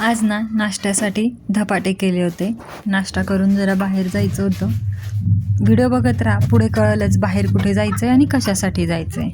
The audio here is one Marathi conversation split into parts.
आज ना नाश्त्यासाठी धपाटे केले होते. नाश्ता करून जरा बाहेर जायचं होतं. व्हिडिओ बघत राहा पुढे कळलंच बाहेर कुठे जायचं आहे आणि कशासाठी जायचं आहे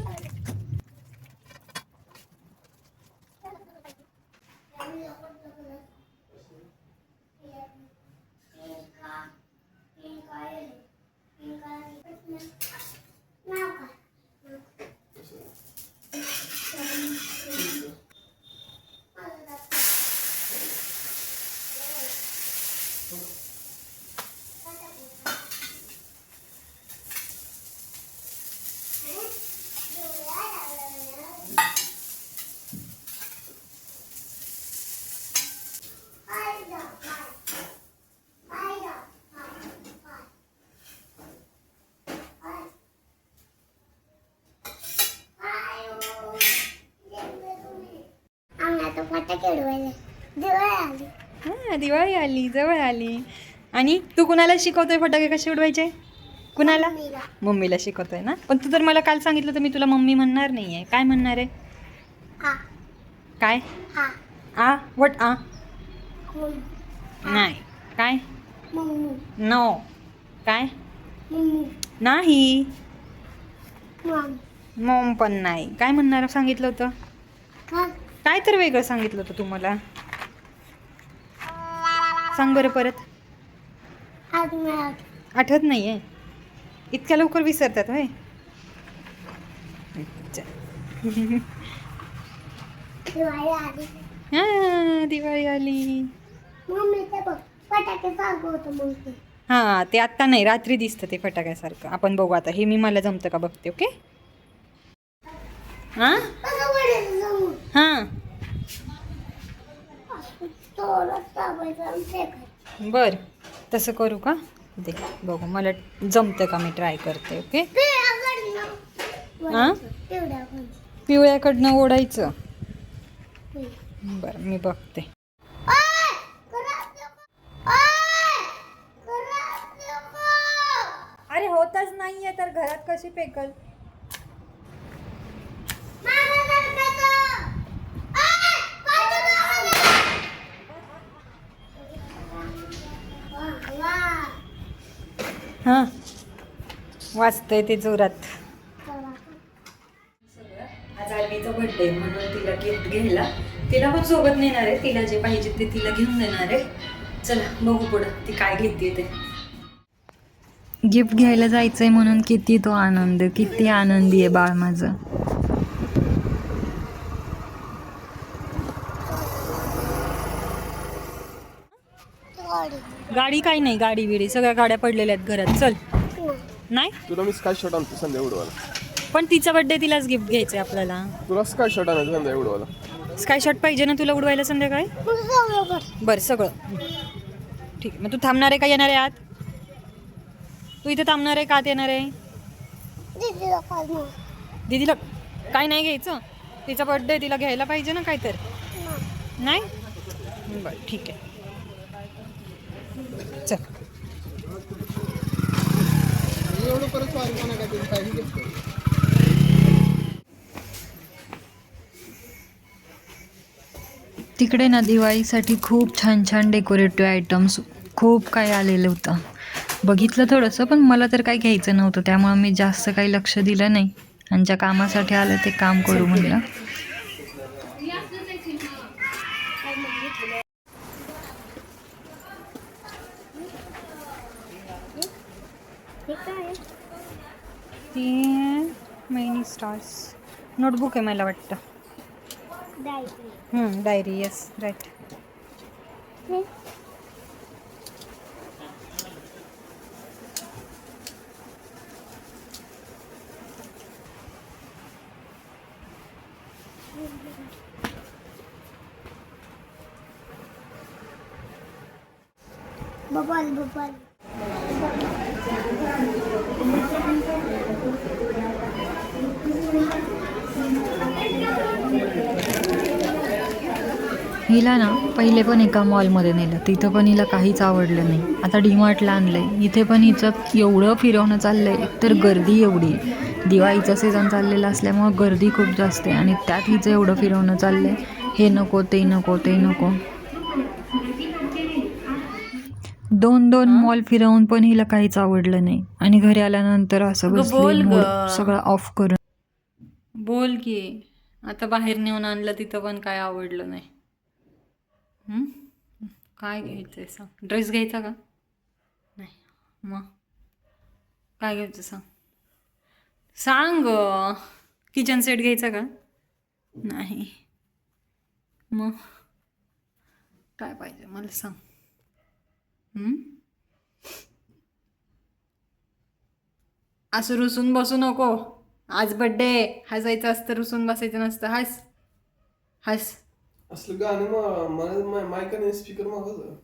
आम्ही आता फटाके उडवायला दिवाळी आली हां दिवाळी आली जवळ आली. आणि तू कुणाला शिकवतोय फटाके कसे उडवायचे? कुणाला? मम्मीला. शिकवतोय ना? पण तू जर मला काल सांगितलं तर मी तुला मम्मी म्हणणार नाही आहे काय म्हणणार आहे? हा काय? हा आ? वट आ? नाही. काय? मम्मी. नो काय? मम्मी. नाही. मम. पण नाही. काय म्हणणार? सांगितलं होतं. काय तर वेगळं सांगितलं होतं तुम्हाला. सांग बरं परत. आठवत नाही आहे इतक्या लवकर विसरतात होय. दिवाळी आली. हा, दिवाळी आली. मम्मी ते हां आत्ता नाही रात्री दिसतं ते फटाक्यासारखं. आपण बघू आता हे मी मला जमतं का बघते ओके? हां? हां. बर तसं करू का? दे बघू मला जमतं का मी ट्राय करते ओके पिवळ्याकडनं हा? पिवळ्याकडनं. ओढायचं. बरं मी बघते. अरे होतच नाहीये तर घरात कशी पेकल माझं घर कसं? ओय! काय तुझं आवाज? वा, वा. हां. वाचतंय ते जोरात. आज आलवीचा बर्थडे म्हणून तिला गिफ्ट घ्यायला. तिला पण सोबत नेणार आहे. तिला जे पाहिजे ते तिला घेऊन देणार आहे. चला बघू पुढं. ती काय घेते ते. गिफ्ट घ्यायला जायचंय म्हणून किती तो आनंद किती आनंदी आहे बाळ माझं. गाडी काय नाही गाडी बिडी. सगळ्या गाड्या पडलेल्या आहेत घरात. चल. नाही? तुला मी स्काय शर्ट आणतो संध्या उडवायला. पण तिचा बर्थडे तिलाच गिफ्ट घ्यायचंय आपल्याला. तुला स्काय शर्ट आणायचं संध्या उडवायला. स्काय शॉट पाहिजे ना तुला उडवायला संध्याकाळी. बरं सगळं. ठीक आहे मग तू थांबणार आहे का येणार आहे आत? तू इथे थांबणार आहे का आत येणार आहे? दीदीला काय नाही. काय घ्यायचं? तिचा बर्थडे तिला घ्यायला पाहिजे ना काय तर नाही. नाही? बरं ठीक आहे. चल. तिकडे ना दिवाळीसाठी खूप छान छान डेकोरेटिव्ह आयटम्स खूप काही आलेलं होतं. बघितलं थोडंसं पण मला तर काही घ्यायचं नव्हतं त्यामुळे मी जास्त काही लक्ष दिलं नाही. आणि ज्या कामासाठी आलं ते काम करू म्हणलं. ती मैनी स्टार्स नोटबुक आहे मला वाटतं डायरी. डायरी येस राईट हे? Bubble bubble हिला ना पहिले पण एका मॉलमध्ये नेलं. तिथं पण हिला काहीच आवडलं नाही. आता डीमार्टला आणलंय. इथे पण हिचं एवढं फिरवणं चाललंय एकतर गर्दी एवढी. दिवाळीचं सीझन चाललेला असल्यामुळं गर्दी खूप जास्त आहे. आणि त्यात हिचं एवढं फिरवणं चाललंय. हे नको ते नको ते नको. दोन दोन मॉल फिरवून पण हिला काहीच आवडलं नाही. आणि घरी आल्यानंतर असं बसली बोल. सगळं ऑफ करून. बोल की. आता बाहेर नेऊन आणलं तिथं पण काय आवडलं नाही. हं? काय घ्यायचंय सांग. ड्रेस घ्यायचा का? नाही. मग? काय घ्यायचं सांग? सांग किचन सेट घ्यायचा का? नाही. मग? काय पाहिजे? मला सांग? असं रुसून बसू नको. आज बड्डे हसायचं असतं रुसून बसायचं नसतं. हस. हस. असलं गाणं मग मला मायकाने स्पीकर मागवलं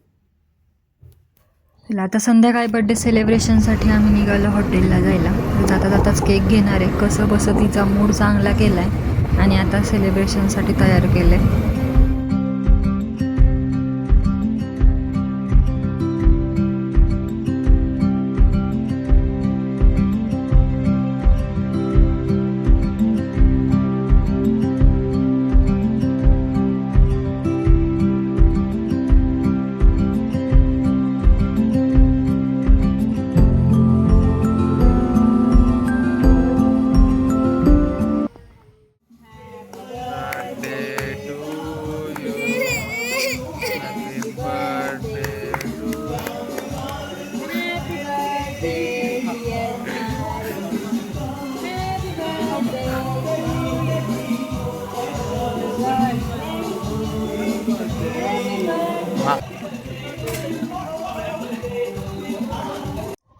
तिला आता संध्याकाळी बड्डे सेलिब्रेशनसाठी आम्ही निघालो हॉटेलला जायला. जाता जाताच केक घेणार आहे. कसं बसं तिचा मूड चांगला केला आहे आणि आता सेलिब्रेशनसाठी तयार केलं आहे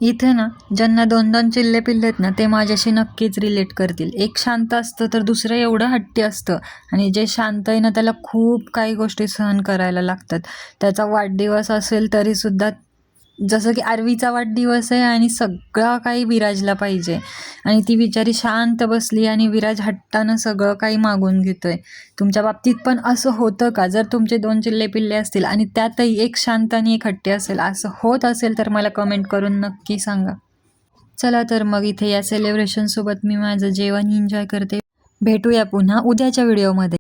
इथे ना ज्यांना दोन दोन चिल्ले पिल्ले आहेत ना ते माझ्याशी नक्कीच रिलेट करतील. एक शांत असतं तर दुसरं एवढं हट्टी असतं. आणि जे शांत आहे ना त्याला खूप काही गोष्टी सहन करायला लागतात. त्याचा वाढदिवस असेल तरीसुद्धा जसं की आरवीचा वाढदिवस आहे आणि सगळं काही विराजला पाहिजे. आणि ती बिचारी शांत बसली आणि विराज हट्टानं सगळं काही मागून घेतोय. तुमच्या बाबतीत पण असं होतं का? जर तुमचे दोन चिल्ले पिल्ले असतील आणि त्यातही एक शांत आणि एक हट्टी असेल असं होत असेल तर मला कमेंट करून नक्की सांगा. चला तर मग इथे या सेलिब्रेशनसोबत मी माझं जेवण एन्जॉय करते. भेटूया पुन्हा उद्याच्या व्हिडिओमध्ये